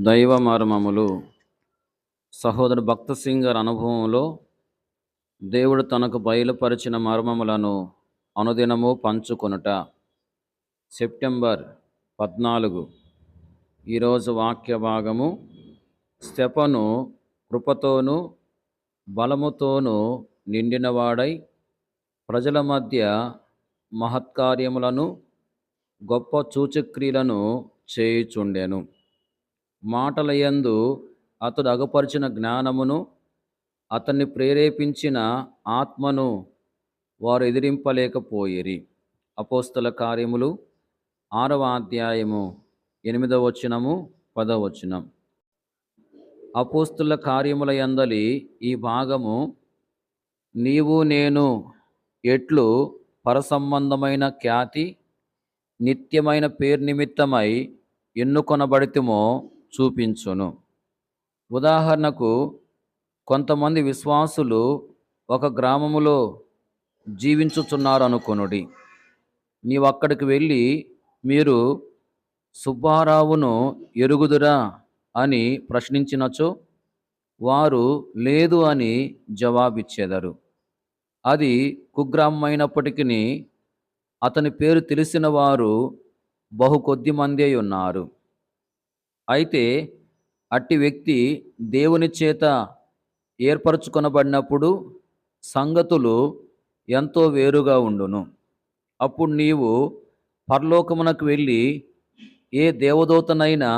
దైవ మర్మములు సహోదరు భక్త సింగ్ గారి అనుభవంలో దేవుడు తనకు బయలుపరిచిన మర్మములను అనుదినము పంచుకొనుట. సెప్టెంబర్ పద్నాలుగు. ఈరోజు వాక్య భాగము స్టెపను కృపతోనూ బలముతోనూ నిండినవాడై ప్రజల మధ్య మహత్కార్యములను గొప్ప సూచక్రియలను చేయుచుండెను. మాటలయందు అతడు అగపరిచిన జ్ఞానమును అతన్ని ప్రేరేపించిన ఆత్మను వారు ఎదిరింపలేకపోయిరి. అపోస్తల కార్యములు ఆరవ అధ్యాయము ఎనిమిదవ వచనము పదవచనం అపోస్తుల కార్యముల యందలి ఈ భాగము నీవు నేను ఎట్లు పరసంబంధమైన ఖ్యాతి నిత్యమైన పేరు నిమిత్తమై ఎన్నుకొనబడితమో చూపించును. ఉదాహరణకు కొంతమంది విశ్వాసులు ఒక గ్రామములో జీవించుచున్నారు అనుకొనుడి నీవు అక్కడికి వెళ్ళి మీరు సుబ్బారావును ఎరుగుదురా అని ప్రశ్నించినచో వారు లేదు అని జవాబిచ్చేదరు. అది కుగ్రామమైనప్పటికీ అతని పేరు తెలిసిన వారు బహు కొద్ది మందే ఉన్నారు. అయితే అట్టి వ్యక్తి దేవుని చేత ఏర్పరచుకొనబడినప్పుడు సంగతులు ఎంతో వేరుగా ఉండును. అప్పుడు నీవు పరలోకమునకు వెళ్ళి ఏ దేవదూతనైనా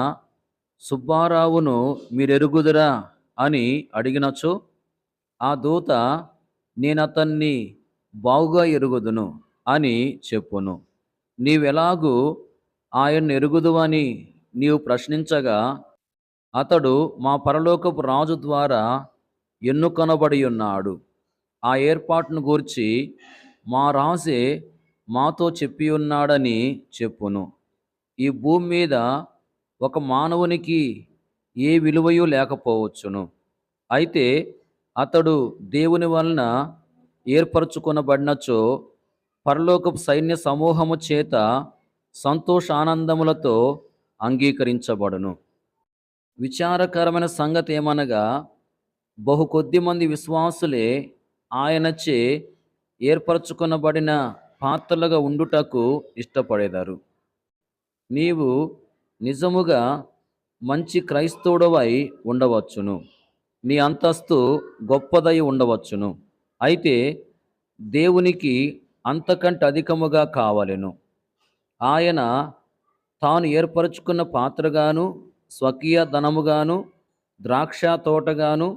సుబ్బారావును మీరెరుగుదురా అని అడిగినచో ఆ దూత నేనతన్ని బాగుగా ఎరుగుదును అని చెప్పును. నీవెలాగూ ఆయన్ను ఎరుగుదువని నీవు ప్రశ్నించగా అతడు మా పరలోకపు రాజు ద్వారా ఎన్నుకొనబడి ఉన్నాడు ఆ ఏర్పాటును గూర్చి మా రాజే మాతో చెప్పి ఉన్నాడని చెప్పును. ఈ భూమి మీద ఒక మానవునికి ఏ విలువయూ లేకపోవచ్చును. అయితే అతడు దేవుని వలన ఏర్పరచుకొనబడినచో పరలోకపు సైన్య సమూహము చేత సంతోషానందములతో అంగీకరించబడును. విచారకరమైన సంగతి ఏమనగా బహు కొద్ది మంది విశ్వాసులే ఆయనచే ఏర్పరచుకొనబడిన పాత్రలుగా ఉండుటకు ఇష్టపడేదారు. నీవు నిజముగా మంచి క్రైస్తవుడవై ఉండవచ్చును. నీ అంతస్తు గొప్పదై ఉండవచ్చును. అయితే దేవునికి అంతకంటే అధికముగా కావలెను. ఆయన తాను ఏర్పరచుకున్న పాత్రగాను స్వకీయ ధనముగాను ద్రాక్ష తోటగాను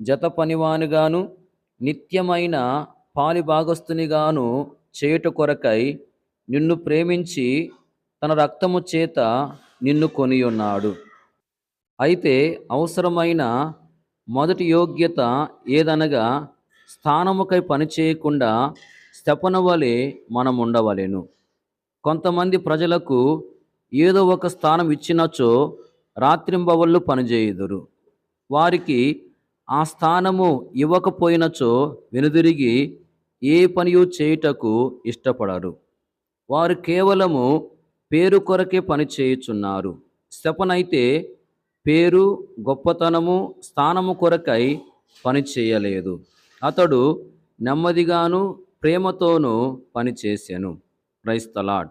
జత పనివానిగాను నిత్యమైన పాలిభాగస్తునిగాను చేయుట కొరకై నిన్ను ప్రేమించి తన రక్తము చేత నిన్ను కొనియున్నాడు. అయితే అవసరమైన మొదటి యోగ్యత ఏదనగా స్థానముకై పనిచేయకుండా స్తపన వలె మనం ఉండవలెను కొంతమంది ప్రజలకు ఏదో ఒక స్థానం ఇచ్చినచో రాత్రింబవళ్ళు పనిచేయుదురు. వారికి ఆ స్థానము ఇవ్వకపోయినచో వెనుదిరిగి ఏ పనియు చేయుటకు ఇష్టపడరు. వారు కేవలము పేరు కొరకే పని చేయుచున్నారు. స్తపనైతే పేరు గొప్పతనము స్థానము కొరకై పని చేయలేదు. అతడు నెమ్మదిగాను ప్రేమతోనూ పనిచేశాను క్రైస్తలాడ్